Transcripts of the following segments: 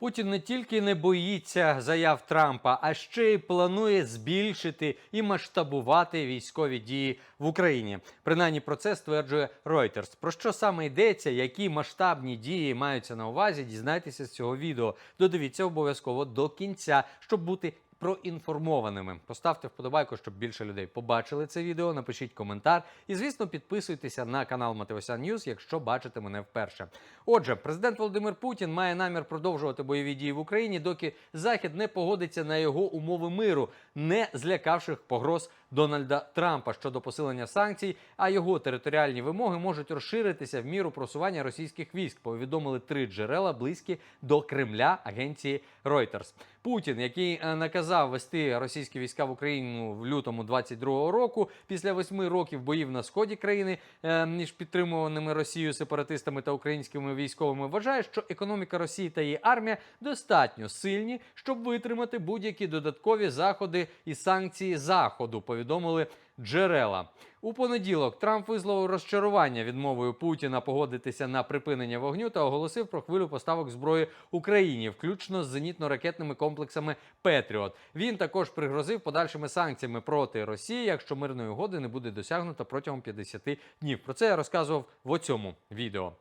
Путін не тільки не боїться заяв Трампа, а ще й планує збільшити і масштабувати військові дії в Україні. Принаймні про це стверджує Reuters. Про що саме йдеться, які масштабні дії маються на увазі, дізнайтеся з цього відео. Додивіться обов'язково до кінця, щоб бути проінформованими. Поставте вподобайку, щоб більше людей побачили це відео. Напишіть коментар і, звісно, підписуйтеся на канал Матеося Ньюз, якщо бачите мене вперше. Отже, президент Володимир Путін має намір продовжувати бойові дії в Україні, доки Захід не погодиться на його умови миру, не злякавших погроз Дональда Трампа щодо посилення санкцій. А його територіальні вимоги можуть розширитися в міру просування російських військ. Повідомили три джерела близькі до Кремля агенції Reuters. Путін, який е, наказав вести російські війська в Україну в лютому 22-го року, після восьми років боїв на сході країни е, між підтримуваними Росією сепаратистами та українськими військовими, вважає, що економіка Росії та її армія достатньо сильні, щоб витримати будь-які додаткові заходи і санкції заходу. Повідомили джерела. У понеділок Трамп висловив розчарування відмовою Путіна погодитися на припинення вогню та оголосив про хвилю поставок зброї Україні, включно з зенітно-ракетними комплексами Петріот. Він також пригрозив подальшими санкціями проти Росії, якщо мирної угоди не буде досягнуто протягом 50 днів. Про це я розказував в оцьому відео.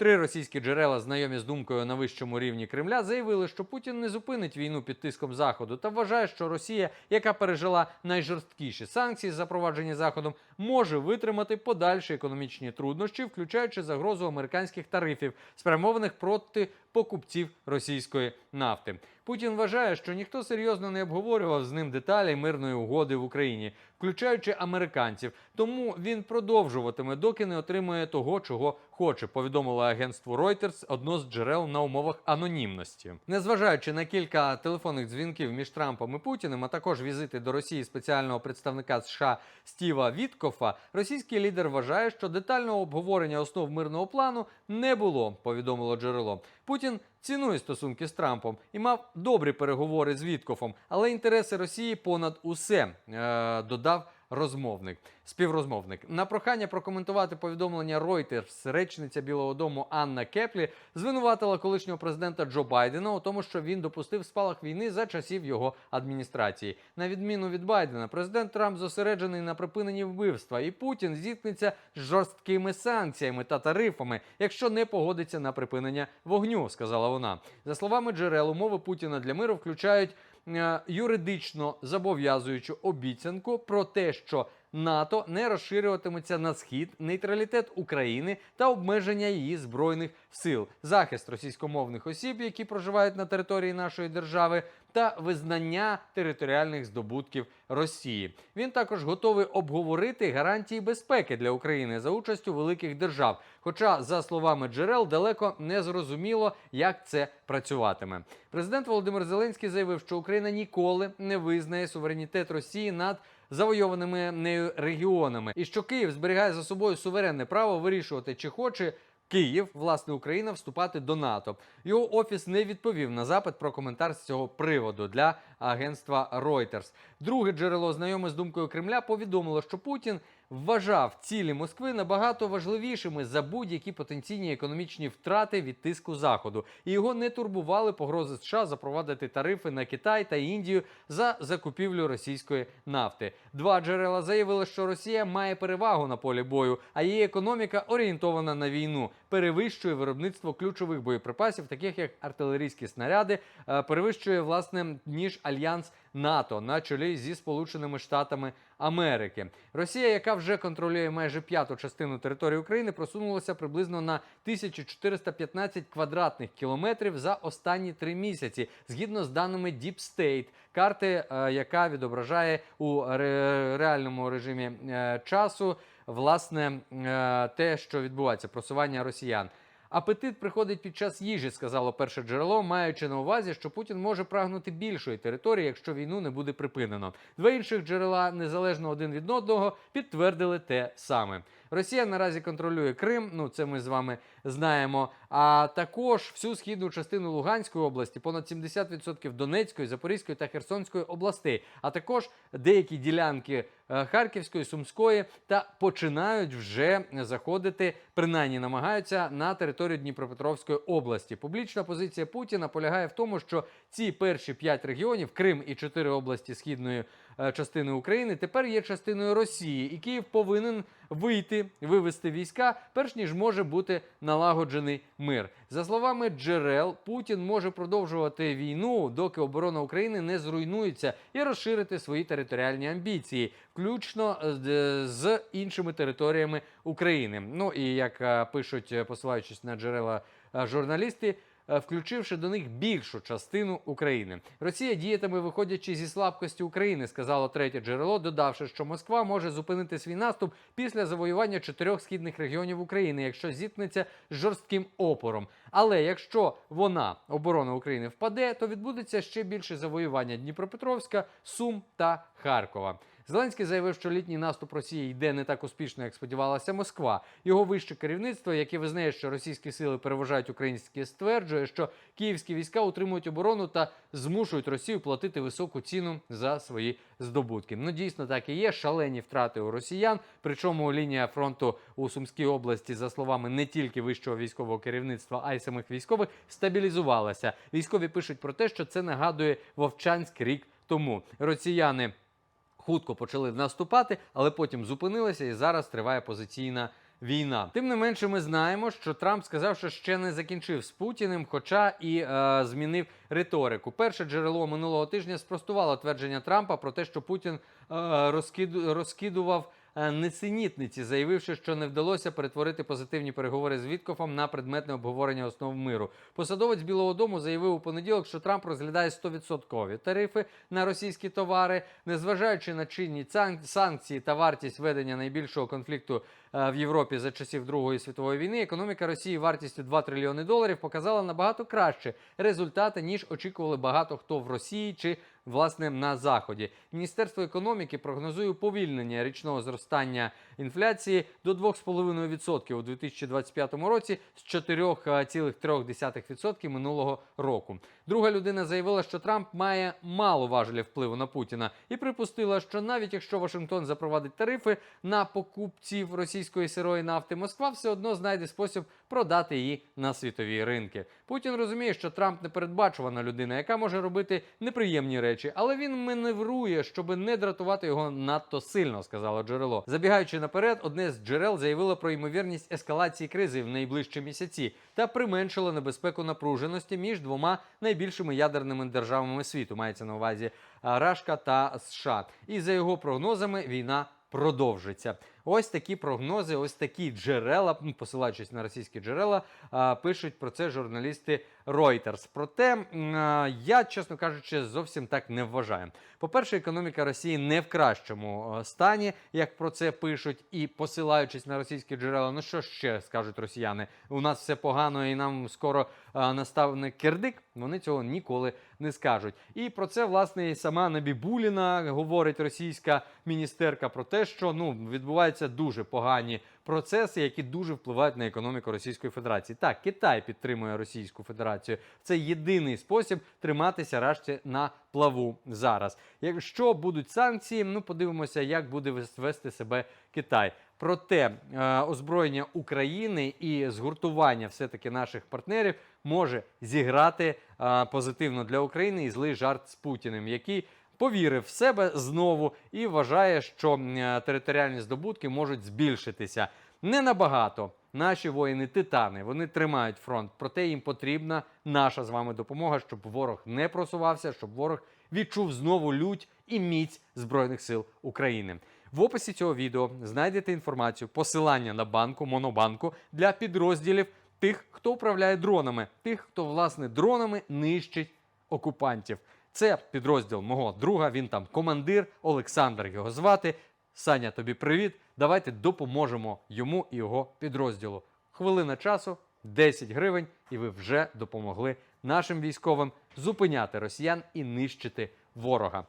Три російські джерела, знайомі з думкою на вищому рівні Кремля, заявили, що Путін не зупинить війну під тиском заходу та вважає, що Росія, яка пережила найжорсткіші санкції, запроваджені заходом, може витримати подальші економічні труднощі, включаючи загрозу американських тарифів, спрямованих проти покупців російської нафти. Путін вважає, що ніхто серйозно не обговорював з ним деталі мирної угоди в Україні, включаючи американців. Тому він продовжуватиме, доки не отримує того, чого хоче. Повідомило агентству Reuters одно з джерел на умовах анонімності. Незважаючи на кілька телефонних дзвінків між Трампом і Путіним, а також візити до Росії спеціального представника США Стіва Віткофа, російський лідер вважає, що детального обговорення основ мирного плану не було. Повідомило джерело. Путін цінує стосунки з Трампом і мав добрі переговори з Віткофом, але інтереси Росії понад усе е, додав розмовник. Співрозмовник на прохання прокоментувати повідомлення Reuters речниця Білого Дому Анна Кеплі звинуватила колишнього президента Джо Байдена у тому, що він допустив спалах війни за часів його адміністрації. На відміну від Байдена, президент Трамп зосереджений на припиненні вбивства, і Путін зіткнеться з жорсткими санкціями та тарифами, якщо не погодиться на припинення вогню, сказала вона. За словами джерел, умови Путіна для миру включають юридично зобов'язуючу обіцянку про те, що НАТО не розширюватиметься на схід, нейтралітет України та обмеження її збройних сил, захист російськомовних осіб, які проживають на території нашої держави, та визнання територіальних здобутків Росії. Він також готовий обговорити гарантії безпеки для України за участю великих держав. Хоча, за словами джерел, далеко не зрозуміло, як це працюватиме. Президент Володимир Зеленський заявив, що Україна ніколи не визнає суверенітет Росії над завойованими нею регіонами, і що Київ зберігає за собою суверенне право вирішувати, чи хоче. Київ, власне, Україна вступати до НАТО. Його офіс не відповів на запит про коментар з цього приводу для агентства Reuters. Друге джерело, знайоме з думкою Кремля, повідомило, що Путін вважав цілі Москви набагато важливішими за будь-які потенційні економічні втрати від тиску заходу, і його не турбували погрози США запровадити тарифи на Китай та Індію за закупівлю російської нафти. Два джерела заявили, що Росія має перевагу на полі бою, а її економіка орієнтована на війну, перевищує виробництво ключових боєприпасів, таких як артилерійські снаряди, е, перевищує власне ніж альянс НАТО на чолі зі Сполученими Штатами Америки. Росія, яка вже контролює майже п'яту частину території України, просунулася приблизно на 1415 квадратних кілометрів за останні три місяці, згідно з даними Deep State, карти, е, яка відображає у реальному режимі е, часу власне е, те, що відбувається, просування росіян. Апетит приходить під час їжі, сказало перше джерело, маючи на увазі, що Путін може прагнути більшої території, якщо війну не буде припинено. Два інших джерела, незалежно один від одного, підтвердили те саме. Росія наразі контролює Крим. Ну це ми з вами знаємо. А також всю східну частину Луганської області, понад 70% Донецької, Запорізької та Херсонської областей, а також деякі ділянки Харківської, Сумської та починають вже заходити, принаймні намагаються на територію Дніпропетровської області. Публічна позиція Путіна полягає в тому, що ці перші п'ять регіонів Крим і чотири області східної е, частини України тепер є частиною Росії, і Київ повинен вийти, вивести війська, перш ніж може бути налагоджений мир. За словами джерел, Путін може продовжувати війну, доки оборона України не зруйнується, і розширити свої територіальні амбіції, включно з, з іншими територіями України. Ну і як е, пишуть, е, посилаючись на джерела е, журналісти. е, Включивши до них більшу частину України, Росія діятиме виходячи зі слабкості України, сказало третє джерело, додавши, що Москва може зупинити свій наступ після завоювання чотирьох східних регіонів України, якщо зіткнеться з жорстким опором. Але якщо вона оборона України впаде, то відбудеться ще більше завоювання Дніпропетровська, Сум та Харкова. Зеленський заявив, що літній наступ Росії йде не так успішно, як сподівалася Москва. Його вище керівництво, яке визнає, що російські сили переважають українські, стверджує, що київські війська утримують оборону та змушують Росію платити високу ціну за свої здобутки. Ну дійсно так і є. Шалені втрати у росіян. Причому лінія фронту у Сумській області, за словами не тільки вищого військового керівництва, а й самих військових, стабілізувалася. Військові пишуть про те, що це нагадує Вовчанськ рік тому. Росіяни хутко почали наступати, але потім зупинилися, і зараз триває позиційна. Війна, тим не менше, ми знаємо, що Трамп сказав, що ще не закінчив з Путіним, хоча і е, змінив риторику. Перше джерело минулого тижня спростувало твердження Трампа про те, що Путін е, розкиду, розкидував несенітниці, заявивши, що не вдалося перетворити позитивні переговори з Віткофом на предметне обговорення основ миру. Посадовець Білого Дому заявив у понеділок, що Трамп розглядає 100% тарифи на російські товари, незважаючи на чинні санкції та вартість ведення найбільшого конфлікту е, в Європі за часів Другої світової війни. Економіка Росії вартістю 2 трильйони доларів показала набагато краще результати ніж очікували багато хто в Росії чи власне на заході. Міністерство економіки прогнозує уповільнення річного зростання інфляції до 2,5% у 2025 році з 4,3% минулого року. Друга людина заявила, що Трамп має мало важелів впливу на Путіна і припустила, що навіть якщо Вашингтон запровадить тарифи на покупців російської сирої нафти, Москва все одно знайде спосіб продати її на світові ринки. Путін розуміє, що Трамп непередбачувана людина, яка може робити неприємні речі, але він маневрує, щоб не дратувати його надто сильно, сказало джерело. Забігаючи наперед, одне з джерел заявило про ймовірність ескалації кризи в найближчі місяці та применшило небезпеку напруженості між двома найбільшими ядерними державами світу. Мається на увазі Рашка та США. І за його прогнозами війна продовжиться. Ось такі прогнози, ось такі джерела, посилаючись на російські джерела, пишуть про це журналісти Reuters. Проте я, чесно кажучи, зовсім так не вважаю. По-перше, економіка Росії не в кращому стані, як про це пишуть, і посилаючись на російські джерела, ну що ще скажуть росіяни? У нас все погано, і нам скоро а, наставник кирдик. Вони цього ніколи не скажуть. І про це власне і сама Набібуліна говорить російська міністерка про те, що ну відбуваються дуже погані процеси, які дуже впливають на економіку Російської Федерації. Так, Китай підтримує Російську Федерацію. Це єдиний спосіб триматися решті на плаву зараз. Якщо будуть санкції, ну подивимося, як буде вес- вести себе Китай. Проте е, озброєння України і згуртування все-таки наших партнерів може зіграти е, позитивно для України і злий жарт з Путіним, який повірив в себе знову і вважає, що е, територіальні здобутки можуть збільшитися. Не набагато. Наші воїни титани, вони тримають фронт. Проте їм потрібна наша з вами допомога, щоб ворог не просувався, щоб ворог відчув знову лють і міць збройних сил України. В описі цього відео знайдете інформацію, посилання на банку, монобанку для підрозділів тих, хто управляє дронами, тих, хто власне дронами нищить окупантів. Це підрозділ мого друга. Він там командир Олександр його звати. Саня, тобі привіт. Давайте допоможемо йому і його підрозділу. Хвилина часу, 10 гривень, і ви вже допомогли нашим військовим зупиняти росіян і нищити ворога.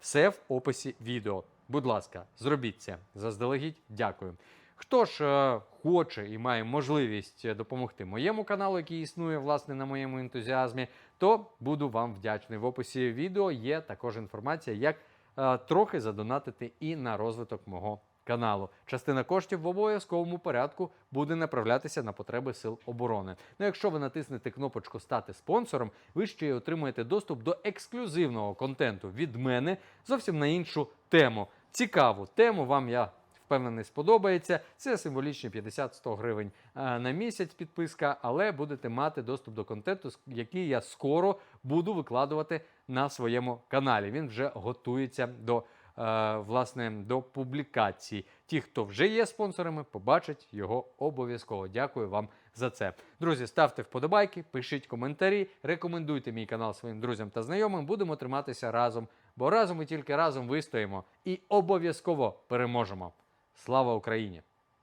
Все в описі відео. Будь ласка, зробіть це заздалегідь. Дякую. Хто ж е, хоче і має можливість е, допомогти моєму каналу, який існує власне на моєму ентузіазмі, то буду вам вдячний. В описі відео є також інформація, як е, трохи задонатити і на розвиток мого каналу. Частина коштів в обов'язковому порядку буде направлятися на потреби сил оборони. Ну, якщо ви натиснете кнопочку Стати спонсором, ви ще й отримаєте доступ до ексклюзивного контенту від мене зовсім на іншу тему. Цікаву тему вам я. Впевнений, сподобається. Це символічні 50-100 гривень е, на місяць підписка, але будете мати доступ до контенту, який я скоро буду викладувати на своєму каналі. Він вже готується до е, власне до публікації. Ті, хто вже є спонсорами, побачать його обов'язково. Дякую вам за це. Друзі, ставте вподобайки, пишіть коментарі, рекомендуйте мій канал своїм друзям та знайомим. Будемо триматися разом, бо разом і тільки разом вистоїмо і обов'язково переможемо. Слава Україні!